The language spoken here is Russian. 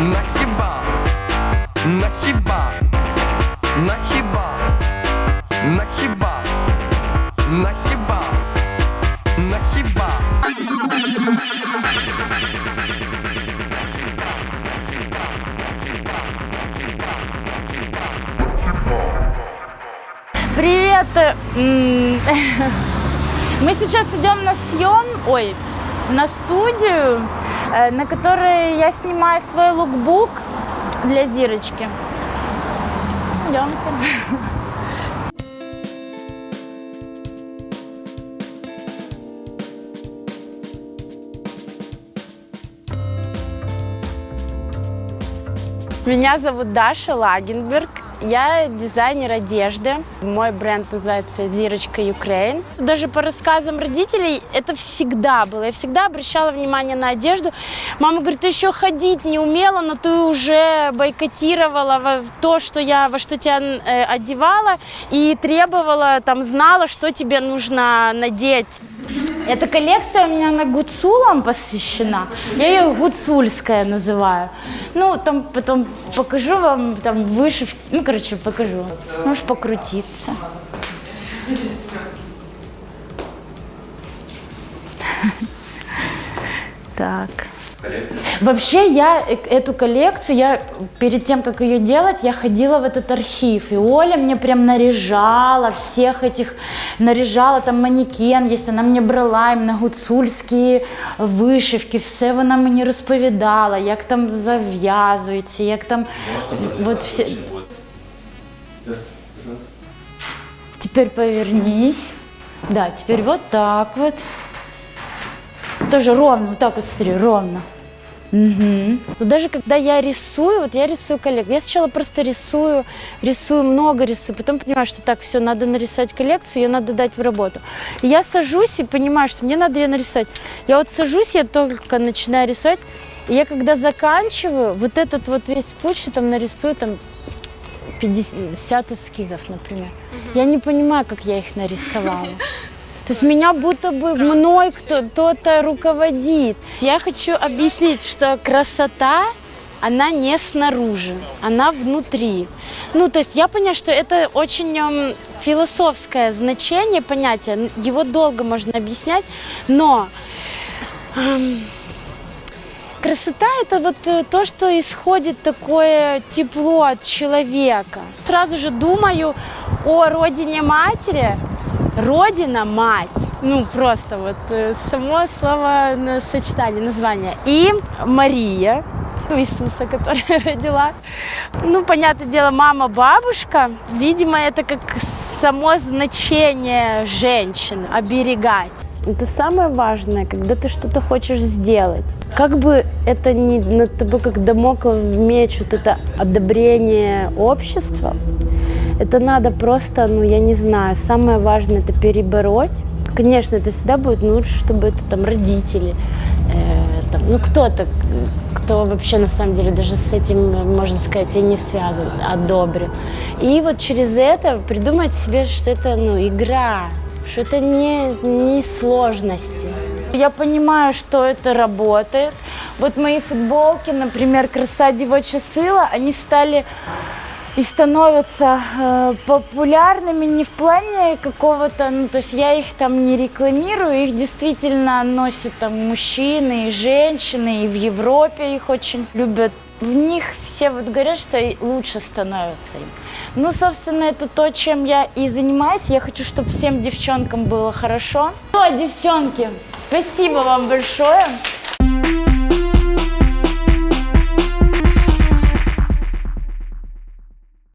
На хіба, на хіба, на хіба, на хіба, на хіба, на хіба. Привет! М, Мы сейчас идем на съем, ой, на студию, э, на которой я снимаю свой лукбук для Зирочки. Идемте. Меня зовут Даша Лагенберг. Я дизайнер одежды. Мой бренд называется Зирочка Украин. Даже по рассказам родителей это всегда было. Я всегда обращала внимание на одежду. Мама говорит, ты еще ходить не умела, но ты уже бойкотировала то, что я, во что тебя э, одевала и требовала, там, знала, что тебе нужно надеть. Эта коллекция у меня на гуцулам посвящена. Я ее гуцульская называю. Ну, там потом покажу вам там вышивки. Ну, короче, покажу. Можешь покрутиться. Так Вообще я э- эту коллекцию, я перед тем, как ее делать, я ходила в этот архив. И Оля мне прям наряжала всех этих, наряжала там манекен, есть, она мне брала іменно гуцульські вишивки, все вона мені розповідала, як там зав'язується, як там вот все. Теперь повернись. Да, теперь вот так вот. Тоже ровно, вот так вот смотри, ровно. Мгм. Вот даже когда я рисую, вот я рисую коллекцию, я сначала просто рисую, рисую много рисую, потом понимаю, что так, все, надо нарисовать коллекцию, ее надо дать в работу. И я сажусь и понимаю, что мне надо ее нарисовать. Я вот сажусь, я только начинаю рисовать, и я когда заканчиваю, вот этот вот весь путь, что там нарисую, там 50 эскизов, например. Я не понимаю, как я их нарисовала. То есть меня будто бы мной кто- кто-то руководит. Я хочу объяснить, что красота, она не снаружи, она внутри. Ну, то есть я понимаю, что это очень ем, философское значение понятия, его долго можно объяснять, но Красота – это вот э, то, что исходит такое тепло от человека. Сразу же думаю о родине матери. Родина – мать. Ну, просто вот э, само слово сочетание, название. И Мария, ну, Иисуса, которая родила. Ну, понятное дело, мама, бабушка. Видимо, это как само значение женщины – оберегать. Это самое важное, когда ты что-то хочешь сделать. Как бы это ни над тобой, как домоклов меч, вот это одобрение общества, это надо просто, ну, я не знаю, самое важное это перебороть. Конечно, это всегда будет ну, лучше, чтобы это там родители, э, там, ну, кто-то, кто вообще на самом деле даже с этим, можно сказать, и не связан, одобрил. И вот через это придумать себе, что это, ну, игра, что это не, не сложности. Я понимаю, что это работает. Вот мои футболки, например, «Краса девочья сила», они стали и становятся э, популярными не в плане какого-то, ну то есть я их там не рекламирую, их действительно носят там мужчины и женщины, и в Европе их очень любят. В них все вот говорят, что лучше становится им. Ну, собственно, это то, чем я и занимаюсь. Я хочу, чтобы всем девчонкам было хорошо. Ну, а девчонки, спасибо вам большое.